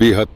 विहत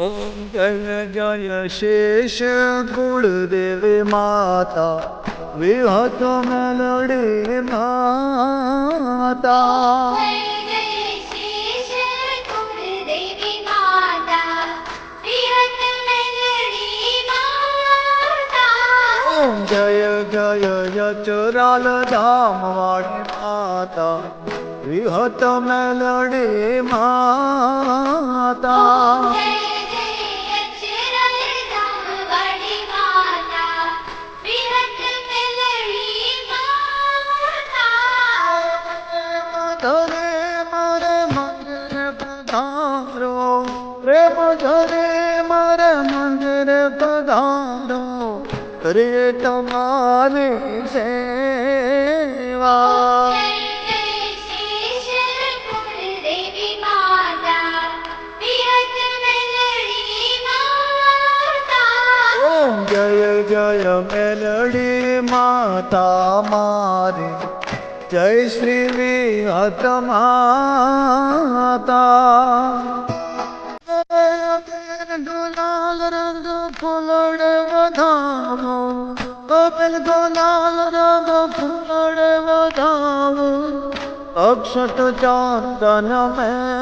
जय शेष गुरुदेवी माता विहत मेलडी माता जय जय यचुराल धाम वाणी माता विहत मेलडी माता रे तुम्हारी सेवा ओम जय जय मेलडी माता मारे जय श्री विहत माता गुलाल रंग फुलड़ बधाओ અક્ષત ચંદન મેવા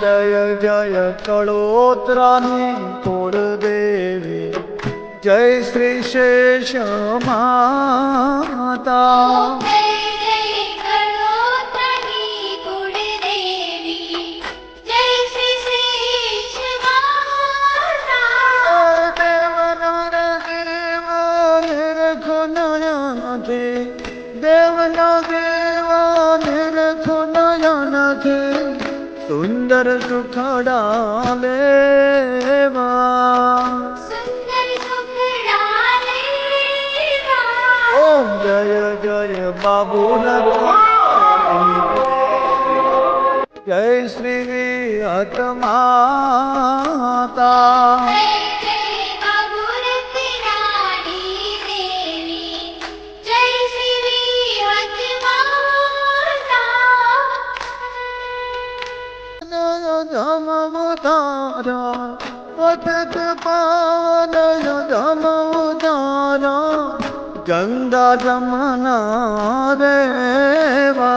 જય જય કળોત્રાની કુળ દેવી. જય શ્રી શેષ માતા. સુંદર સુખડા લેવા ઓમ જય જય બાબુ જય શ્રી હત માતા पठत पावन धमवतारा गंगा रमना देवा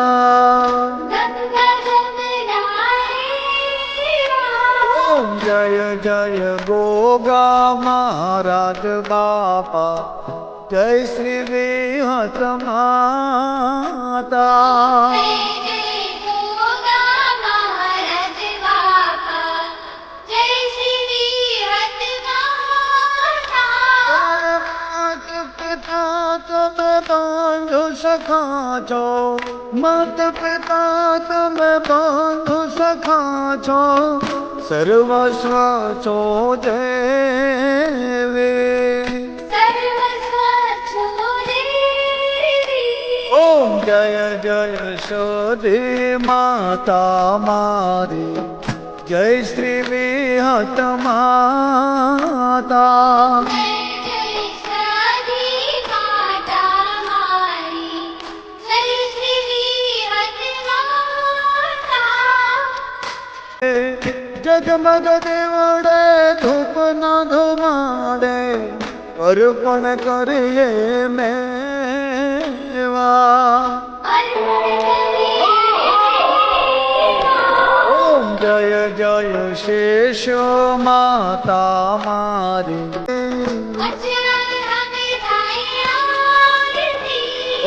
ओम जय जय गोगा महाराज बापा जय श्री विहत माता सखा छो मात पिता तुम बंधु सखा छो सर्वस्व छो देवी। ओम जय जय सोदे माता मारी जय श्री विहत माता। जगमग देवड़े धूप ना धुमाड़े अर्पण करिए मेवा? ओम जय जय शेषो माता मारी।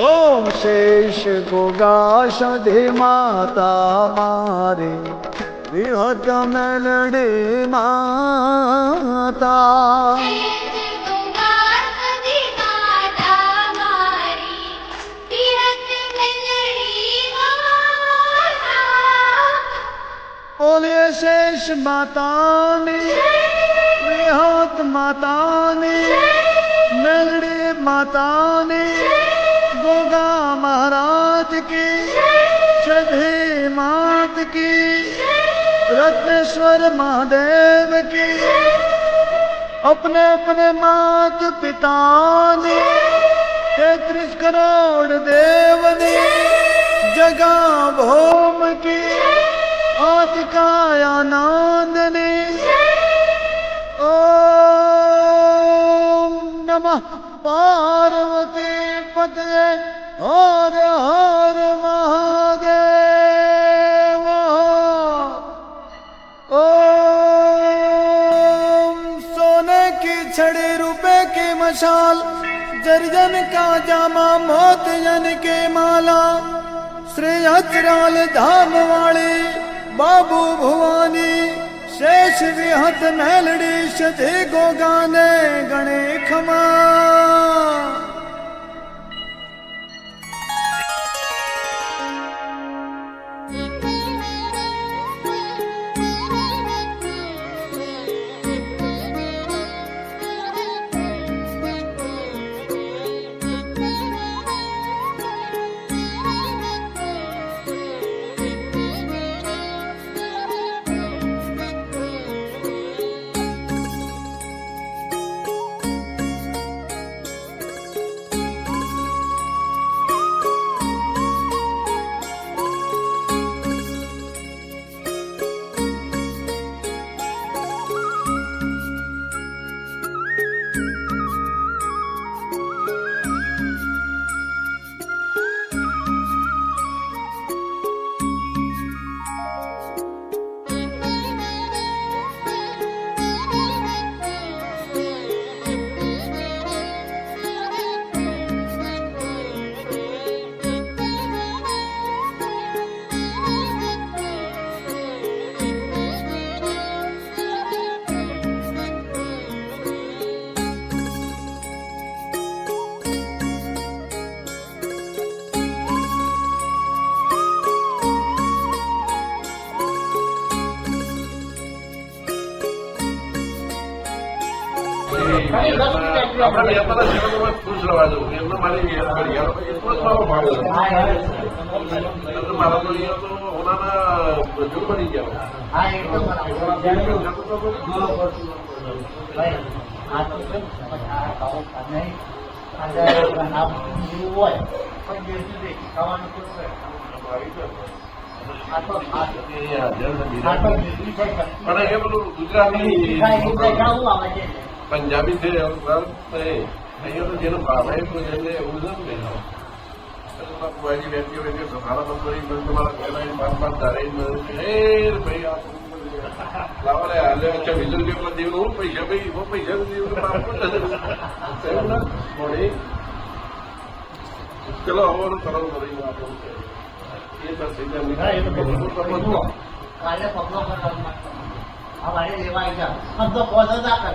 ओम शेष गोगा माता मारी। विहत मेलडी माता। बोलिए शेष माता ने विहत माता ने मेलडी माता ने रत्नेश्वर महादेव की अपने अपने मात पिता ने, तैतीस करोड़ देवनी जगा भौम की आतिकायानंद ने। ओम नमः पार्वती पतये। हर मशाल जर्जन का जामा, मोत जन के माला। श्री अचराल धाम वाली बाबू भुवानी, शेष विहत मेलड़ी सधे गोगाने गणे खमा આપણે એમના જીવનમાં ખુશ રહેવા જવું એમને મારી યાદ કરી યાર એટલો જ મારો ભાવ હતો મારા તો અહીંયા તો ઓનાના મજૂર બની ગયા પણ એ બધું ગુજરાતી પંજાબી છે એવું અહીંયા તો જેનો ભાવે એવું જ નહીં ભાઈ વ્યક્તિઓ વ્યક્તિઓ પૈસા ભાઈ પૈસા મોડી. ચલો હવાનું કરો કરી એ તો થઈ જાય પગલો કરવા મારે લેવા આવી જાવ પગલો પહોંચતા કર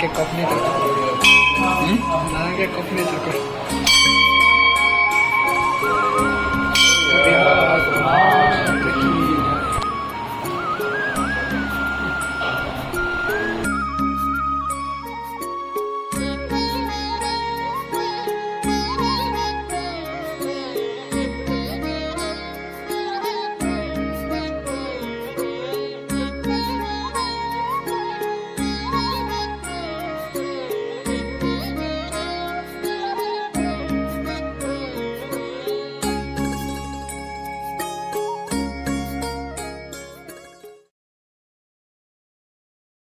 के कप नहीं था એક કંપની છે